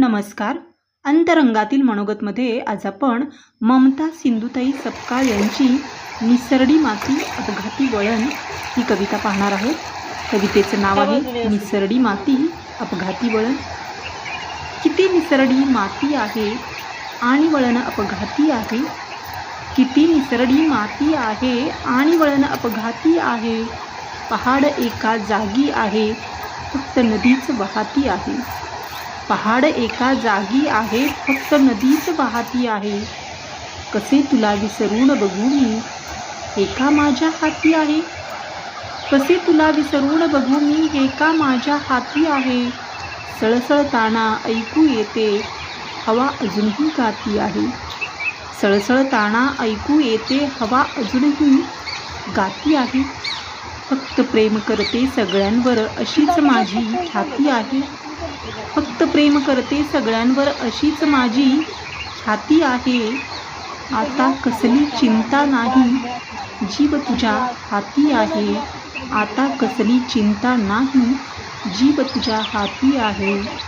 नमस्कार. अंतरंगातील मनोगतमध्ये आज आपण ममता सिंधुताई सपकाळ यांची निसरडी माती अपघाती वळण ही कविता पाहणार आहोत. कवितेचं नाव आहे निसरडी माती अपघाती वळण. किती निसरडी माती आहे आणि वळण अपघाती आहे? किती निसरडी माती आहे आणि वळण अपघाती आहे? पहाड एका जागी आहे फक्त नदीच वाहती आहे. पहाड एका जागी आहे फक्त नदीच वाहती आहे. कसे तुला विसरून बघू मी? एका माझ्या हाती आहे. कसे तुला विसरून बघू मी? हे का माझ्या हाती आहे. सळसळताना ऐकू येते. हवा अजूनही गाती आहे. सळसळताना ऐकू येते. हवा अजूनही गाती आहे. फक्त प्रेम करते सगळ्यांवर अशीच माझी ख्याती आहे. फक्त प्रेम करते सगळ्यांवर अशीच माझी ख्याती आहे. आता कसली चिंता नाही जीव तुझ्या हाती आहे. आता कसली चिंता नाही जीव तुझ्या हाती आहे.